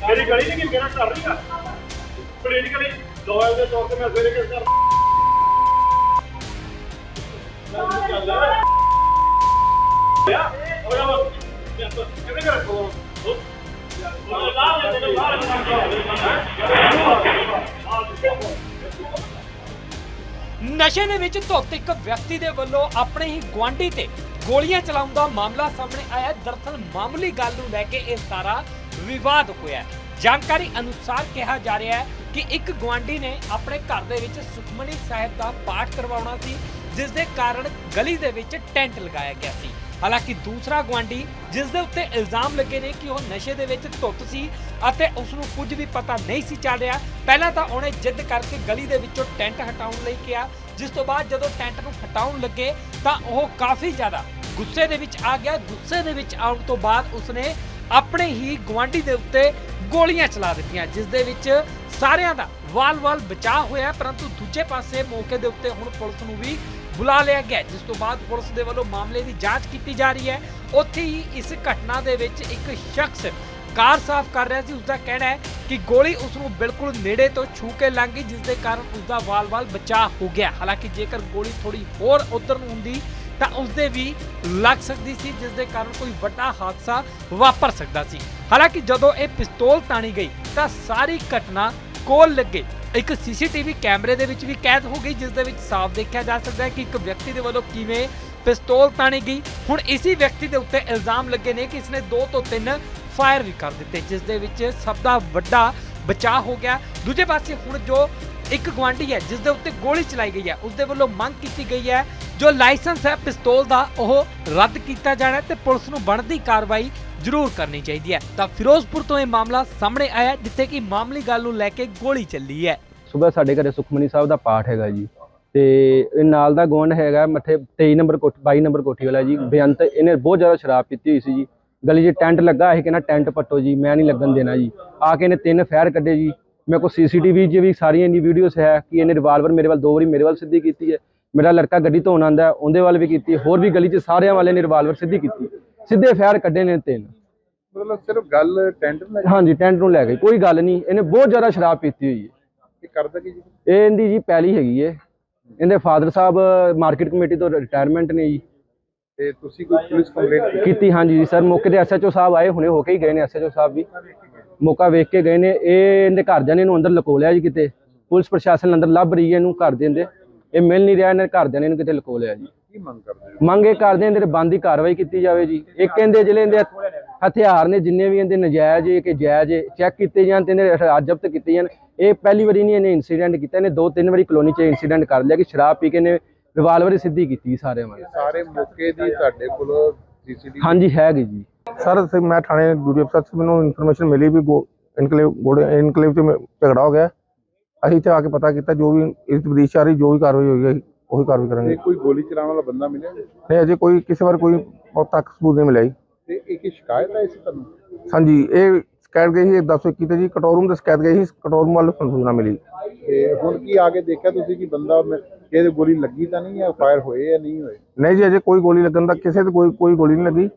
ਮੇਰੀ ਗਲੀ ਨਹੀਂ ਕਿ ਮੇਰਾ ਕਰ ਰਹੀ। ਆ ਪੋਲੀਟੀਕਲੀ ਲੋਇਲ ਦੇ ਤੌਰ ਤੇ ਮੈਂ ਸਵੇਰੇ ਕਿਸ ਕਰ ਯਾ ਨਸ਼ੇ ਦੇ ਵਿੱਚ ਧੁੱਤ ਇੱਕ ਵਿਅਕਤੀ ਦੇ ਵੱਲੋਂ ਆਪਣੇ ਹੀ ਗੁਆਂਢੀ ਤੇ ਗੋਲੀਆਂ ਚਲਾਉਣ ਦਾ ਮਾਮਲਾ ਸਾਹਮਣੇ ਆਇਆ ਹੈ। ਮਾਮੂਲੀ ਗੱਲ ਨੂੰ ਲੈ ਕੇ ਇਹ ਸਾਰਾ ਵਿਵਾਦ ਹੋਇਆ ਹੈ। ਜਾਣਕਾਰੀ ਅਨੁਸਾਰ ਕਿਹਾ ਜਾ ਰਿਹਾ ਹੈ ਕਿ ਇੱਕ ਗੁਆਂਢੀ ਨੇ ਆਪਣੇ ਘਰ ਦੇ ਵਿੱਚ ਸੁਖਮਨੀ ਸਾਹਿਬ ਦਾ ਪਾਠ ਕਰਵਾਉਣਾ ਸੀ, ਜਿਸ ਦੇ ਕਾਰਨ ਗਲੀ ਦੇ ਵਿੱਚ ਟੈਂਟ ਲਗਾਇਆ ਗਿਆ ਸੀ ਹਾਲਾਂਕਿ ਦੂਸਰਾ ਗੁਆਂਢੀ ਜਿਸ ਦੇ ਉੱਤੇ ਇਲਜ਼ਾਮ ਲੱਗੇ ਨੇ ਕਿ ਉਹ ਨਸ਼ੇ ਦੇ ਵਿੱਚ ਧੁੱਤ ਸੀ ਅਤੇ ਉਸ ਨੂੰ ਕੁਝ ਵੀ ਪਤਾ ਨਹੀਂ ਸੀ ਚੱਲ ਰਿਹਾ, ਪਹਿਲਾਂ ਤਾਂ ਉਹਨੇ ਜਿੱਦ ਕਰਕੇ ਗਲੀ ਦੇ ਵਿੱਚੋਂ ਟੈਂਟ ਹਟਾਉਣ ਲਈ ਕਿਹਾ। ਜਿਸ ਤੋਂ ਬਾਅਦ ਜਦੋਂ ਟੈਂਟ ਨੂੰ ਹਟਾਉਣ ਲੱਗੇ, ਤਾਂ ਉਹ ਕਾਫੀ ਜ਼ਿਆਦਾ ਗੁੱਸੇ ਦੇ ਵਿੱਚ ਆ ਗਿਆ। ਗੁੱਸੇ ਦੇ ਵਿੱਚ ਆਉਣ ਤੋਂ ਬਾਅਦ ਉਸਨੇ ਆਪਣੇ ਹੀ ਗੁਆਂਢੀ ਦੇ ਉੱਤੇ ਗੋਲੀਆਂ ਚਲਾ ਦਿੱਤੀਆਂ, ਜਿਸ ਦੇ ਵਿੱਚ ਸਾਰਿਆਂ ਦਾ ਵਾਲ-ਵਾਲ ਬਚਾਅ ਹੋਇਆ ਪਰੰਤੂ ਦੂਜੇ ਪਾਸੇ ਮੌਕੇ ਦੇ ਉੱਤੇ ਹੁਣ ਪੁਲਿਸ ਨੂੰ ਵੀ ਬੁਲਾ ਲਿਆ ਗਿਆ ਜਿਸ ਤੋਂ ਬਾਅਦ ਪੁਲਿਸ ਦੇ ਵੱਲੋਂ ਮਾਮਲੇ ਦੀ ਜਾਂਚ ਕੀਤੀ ਜਾ ਰਹੀ ਹੈ। ਉੱਥੇ ਹੀ ਇਸ ਘਟਨਾ ਦੇ ਵਿੱਚ ਇੱਕ ਸ਼ਖਸ ਕਾਰ ਸਾਫ਼ ਕਰ ਰਿਹਾ ਸੀ ਉਸ ਦਾ ਕਹਿਣਾ ਹੈ ਕਿ ਗੋਲੀ ਉਸ ਨੂੰ ਬਿਲਕੁਲ ਨੇੜੇ ਤੋਂ ਛੂ ਕੇ ਲੰਘ ਗਈ, ਜਿਸ ਦੇ ਕਾਰਨ ਉਸ ਦਾ ਵਾਲ-ਵਾਲ ਬਚਾਅ ਹੋ ਗਿਆ। ਹਾਲਾਂਕਿ ਜੇਕਰ ਗੋਲੀ ਥੋੜੀ ਹੋਰ ਉਧਰ ਨੂੰ ਹੁੰਦੀ, ਤਾਂ ਉਸ ਦੇ ਵੀ ਲੱਗ ਸਕਦੀ ਸੀ, ਜਿਸ ਦੇ ਕਾਰਨ ਕੋਈ ਵੱਡਾ ਹਾਦਸਾ ਵਾਪਰ ਸਕਦਾ ਸੀ। ਹਾਲਾਂਕਿ ਜਦੋਂ ਇਹ ਪਿਸਤੌਲ ਤਾਣੀ ਗਈ, ਤਾਂ ਸਾਰੀ ਘਟਨਾ ਕੋਲ ਲੱਗੇ। ਇੱਕ ਸੀਸੀਟੀਵੀ ਕੈਮਰੇ ਦੇ ਵਿੱਚ ਵੀ ਕੈਦ ਹੋ ਗਈ, ਜਿਸ ਦੇ ਵਿੱਚ ਸਾਫ਼ ਦੇਖਿਆ ਜਾ ਸਕਦਾ ਹੈ ਕਿ ਇੱਕ ਵਿਅਕਤੀ ਦੇ ਵੱਲੋਂ ਕਿਵੇਂ ਪਿਸਤੌਲ ਤਾਣੀ ਗਈ। ਹੁਣ ਇਸੇ ਵਿਅਕਤੀ ਦੇ ਉੱਤੇ ਇਲਜ਼ਾਮ ਲੱਗੇ ਨੇ ਕਿ ਇਸਨੇ ਦੋ ਤੋਂ ਤਿੰਨ ਫਾਇਰ ਵੀ ਕਰ ਦਿੱਤੇ, ਜਿਸ ਦੇ ਵਿੱਚ ਸਭ ਦਾ ਵੱਡਾ ਬਚਾਅ ਹੋ ਗਿਆ। ਦੂਜੇ ਪਾਸੇ ਹੁਣ ਜੋ ਇੱਕ ਗੁਆਂਢੀ ਹੈ ਜਿਸ ਦੇ ਉੱਤੇ ਗੋਲੀ ਚਲਾਈ ਗਈ ਹੈ ਉਸ ਦੇ ਵੱਲੋਂ ਮੰਗ ਕੀਤੀ ਗਈ ਹੈ, ਜੋ ਲਾਇਸੈਂਸ ਹੈ, ਪਿਸਤੌਲ ਦਾ ਉਹ ਰੱਦ ਕੀਤਾ ਜਾਣਾ ਤੇ ਪੁਲਿਸ ਨੂੰ ਬਣਦੀ ਕਾਰਵਾਈ ਜ਼ਰੂਰ ਕਰਨੀ ਚਾਹੀਦੀ ਹੈ। ਤਾਂ ਫਿਰੋਜ਼ਪੁਰ ਤੋਂ ਇਹ ਮਾਮਲਾ ਸਾਹਮਣੇ ਆਇਆ ਜਿੱਥੇ ਕਿ ਮਾਮਲੀ ਗੱਲ ਨੂੰ ਲੈ ਕੇ ਗੋਲੀ ਚੱਲੀ ਹੈ। ਸਵੇਰ ਸਾਡੇ ਘਰੇ ਸੁਖਮਨੀ ਸਾਹਿਬ ਦਾ ਪਾਠ ਹੈਗਾ ਜੀ। ਤੇ ਇਹ ਨਾਲ ਦਾ ਗਵੰਡ ਹੈਗਾ, ਮੱਥੇ 23 ਨੰਬਰ ਕੋਠ 22 ਨੰਬਰ ਕੋਠੀ ਵਾਲਾ ਜੀ। ਬੇਅੰਤ ਇਹਨੇ ਬਹੁਤ ਜ਼ਿਆਦਾ ਸ਼ਰਾਬ ਪੀਤੀ ਹੋਈ ਸੀ ਜੀ। ਗਲੀ 'ਚ ਟੈਂਟ ਲੱਗਾ ਇਹ ਕਹਿੰਦਾ ਟੈਂਟ ਪੱਟੋ ਜੀ ਮੈਂ ਨਹੀਂ ਲੱਗਣ ਦੇਣਾ ਜੀ। ਆ ਕੇ ਇਹਨੇ ਤਿੰਨ ਫਾਇਰ ਕੱਢੇ ਜੀ। ਮੇਰੇ ਕੋਲ ਸੀਸੀਟੀਵੀ 'ਚ ਵੀ ਸਾਰੀਆਂ ਇੰਨੀ ਵੀਡੀਓਜ਼ ਹੈ ਕਿ ਇਹਨੇ ਰਿਵਾਲਵਰ ਮੇਰੇ ਵੱਲ ਦੋ ਵਾਰੀ ਮੇਰੇ ਵੱਲ ਸਿੱਧੀ ਕੀਤੀ ਹੈ। ਮੇਰਾ ਲੜਕਾ ਗੱਡੀ ਧੋਣ ਆਂਦਾ ਉਹਦੇ ਵੱਲ ਵੀ ਕੀਤੀ ਹੋਰ ਵੀ ਗਲੀ 'ਚ ਸਾਰਿਆਂ ਵਾਲੇ ਨੇ ਰਿਵਾਲਵਰ ਸਿੱਧੀ ਕੀਤੀ। ਸਿੱਧੇ ਫਾਇਰ ਕੱਢੇ ਨੇ ਤਿੰਨ। ਮਤਲਬ ਸਿਰਫ ਗੱਲ ਟੈਂਟ ਨੂੰ ਲੈ ਕੇ ਹਾਂਜੀ ਟੈਂਟ ਨੂੰ ਲੈ ਕੇ ਕੋਈ ਗੱਲ ਨਹੀਂ। ਇਹਨੇ ਬਹੁਤ ਜ਼ਿਆਦਾ ਸ਼ਰਾਬ ਪੀਤੀ ਹੋਈ ਹੈ। ਇਹ ਕਰਦਾ ਕੀ ਜੀ? ਇਹ ਇਹਦੀ ਜੀ ਪਹਿਲੀ ਹੈਗੀ ਏ ਇਹਦੇ ਫਾਦਰ ਸਾਹਿਬ ਮਾਰਕੀਟ ਕਮੇਟੀ ਤੋਂ ਰਿਟਾਇਰਮੈਂਟ ਨੇ ਜੀ। ਤੇ ਤੁਸੀਂ ਕੋਈ ਪੁਲਿਸ ਕੰਪਲੇਂਟ ਕੀਤੀ? ਹਾਂਜੀ ਜੀ ਸਰ ਮੌਕੇ ਤੇ ਐਸਐਚਓ ਸਾਹਿਬ ਆਏ ਹੁਣੇ ਹੋ ਕੇ ਹੀ ਗਏ ਨੇ ਐਸਐਚਓ ਸਾਹਿਬ ਵੀ। ਮੌਕਾ ਵੇਖ ਕੇ ਗਏ ਨੇ ਇਹ ਇਹਦੇ ਘਰਦਿਆਂ ਨੇ ਇਹਨੂੰ ਅੰਦਰ ਲਕੋ ਲਿਆ ਜੀ ਕਿਤੇ। ਪੁਲਿਸ ਪ੍ਰਸ਼ਾਸਨ ਅੰਦਰ ਲੱਭ ਰਹੀ ਹੈ ਇਹਨੂੰ ਘਰ ਦੇ ਅੰਦਰ। ਇਹ ਮਿਲ ਨਹੀਂ ਰਿਹਾ ਇਹਨਾਂ ਦੇ ਘਰਦਿਆਂ ਨੇ ਇਹਨੂੰ ਕਿਤੇ ਲਕੋ ਲਿਆ ਜੀ। ਕੀ ਮੰਗ ਕਰਦੇ ਹੋ? ਮੰਗ ਇਹ ਕਰਦੇ ਇਹਦੇ ਬੰਦੀ ਕਾਰਵਾਈ ਕੀਤੀ ਜਾਵੇ ਜੀ। ਇੱਕ ਕਹਿੰਦੇ ਜਿਹੜੇ ਇਹਦੇ ਹਥਿਆਰ ਨੇ ਜਿੰਨੇ ਵੀ ਇਹਦੇ ਨਜਾਇਜ਼ ਕਿ ਜਾਇਜ਼ ਚੈੱਕ ਕੀਤੇ ਜਾਣ ਤੇ ਹਥਿਆਰ ਜ਼ਬਤ ਕੀਤੇ ਜਾਣ। ਇਹ ਪਹਿਲੀ ਵਾਰੀ ਨਹੀਂ ਇਹਨੇ ਇਨਸੀਡੈਂਟ ਕੀਤਾ ਇਹਨੇ ਦੋ ਤਿੰਨ ਵਾਰੀ ਕਲੋਨੀ 'ਚ ਇਨਸੀਡੈਂਟ ਕਰ ਲਿਆ ਕਿ ਸ਼ਰਾਬ ਪੀ ਕੇ ਨੇ ਰਿਵਾਲਵਰ ਹੀ ਸਿੱਧੀ ਕੀਤੀ ਸਾਰਿਆਂ ਵੱਲ ਸਾਰੇ ਮੌਕੇ ਦੀ ਤੁਹਾਡੇ ਕੋਲ ਸੀਸੀਟੀਵੀ ਹਾਂਜੀ ਹੈਗੀ ਜੀ। ਸਰ ਮੈਂ ਥਾਣੇ ਡਿਊਟੀ ਅਫਸਰ ਤੋਂ ਮੈਨੂੰ ਇਨਫੋਰਮੇਸ਼ਨ ਮਿਲੀ ਵੀ ਗੋ- ਇਨਕਲੇਵ ਗੋੜੇ ਇਨਕਲੇਵ ਮ- ਝਗੜਾ ਹੋ ਗਿਆ। ਅਸੀਂ ਇੱਥੇ ਆ ਕੇ ਪਤਾ ਕੀਤਾ ਜੋ ਵੀ ਇਸ ਆ ਰਹੀ ਜੋ ਵੀ ਕਾਰਵਾਈ ਹੋਈ ਹੈ ਉਹੀ ਕਾਰਵਾਈ ਕਰਾਂਗੇ। ਤੇ ਕੋਈ ਗੋਲੀ ਚਲਾਉਣ ਵਾਲਾ ਬੰਦਾ ਮਿਲਿਆ? ਨਹੀਂ ਅਜੇ ਕੋਈ ਕਿਸੇ ਵਾਰ ਕੋਈ ਬਹੁਤ ਤੱਕ ਸਬੂਤ ਨਹੀਂ ਮਿਲਿਆ ਜੀ। ਤੇ ਇਹ ਕੀ ਸ਼ਿਕਾਇਤ ਹੈ ਇਸ ਤੁਹਾਨੂੰ ਹਾਂਜੀ ਇਹ ਸ਼ਿਕਾਇਤ ਗਈ ਸੀ 1021 ਤੇ ਜੀ ਕੰਟਰੋਲ ਰੂਮ ਤੇ ਸ਼ਿਕਾਇਤ ਗਈ ਸੀ ਕੰਟਰੋਲ ਰੂਮ ਵੱਲੋਂ ਸਾਨੂੰ ਸੂਚਨਾ ਮਿਲੀ। ਤੇ ਹੁਣ ਕੀ ਆ ਕੇ ਦੇਖਿਆ ਤੁਸੀਂ ਕਿ ਬੰਦਾ ਕਿਹਦੇ ਗੋਲੀ ਲੱਗੀ ਤਾਂ ਨਹੀਂ ਹੈ ਫਾਇਰ ਹੋਏ ਜਾਂ ਨਹੀਂ ਹੋਏ? ਨਹੀਂ ਜੀ ਅਜੇ ਕੋਈ ਗੋਲੀ ਲੱਗਣ ਦਾ ਕਿਸੇ ਤੇ ਕੋਈ ਕੋਈ ਗੋਲੀ ਨਹੀਂ ਲੱਗੀ।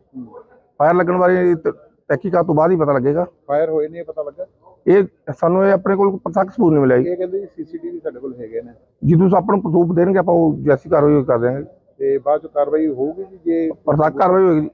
ਫਾਇਰ ਲੱਗਣ ਬਾਰੇ ਤਹਿਕੀਕਾਤ ਤੋਂ ਬਾਅਦ ਹੀ ਪਤਾ ਲੱਗੇਗਾ। ਫਾਇਰ ਹੋਏ ਨੇ ਪਤਾ ਲੱਗਾ? ਇਹ ਸਾਨੂੰ ਇਹ ਆਪਣੇ ਕੋਲ ਤੱਕ ਸਬੂਤ ਨਹੀਂ ਮਿਲਿਆ ਜੀ। ਇਹ ਕਹਿੰਦੇ ਸੀਸੀਟੀਵੀ ਸਾਡੇ ਕੋਲ ਹੈਗੇ ਨੇ। ਜਦੋਂ ਆਪਾਂ ਨੂੰ ਪ੍ਰੂਫ ਦੇਣਗੇ ਆਪਾਂ ਉਹ ਜੈਸੀ ਕਾਰਵਾਈ ਕਰ ਦਿਆਂਗੇ। ਤੇ ਬਾਅਦ ਚ ਕਾਰਵਾਈ ਹੋਊਗੀ ਜੀ ਜੇ ਪ੍ਰਤੱਖ ਕਾਰਵਾਈ ਹੋਏਗੀ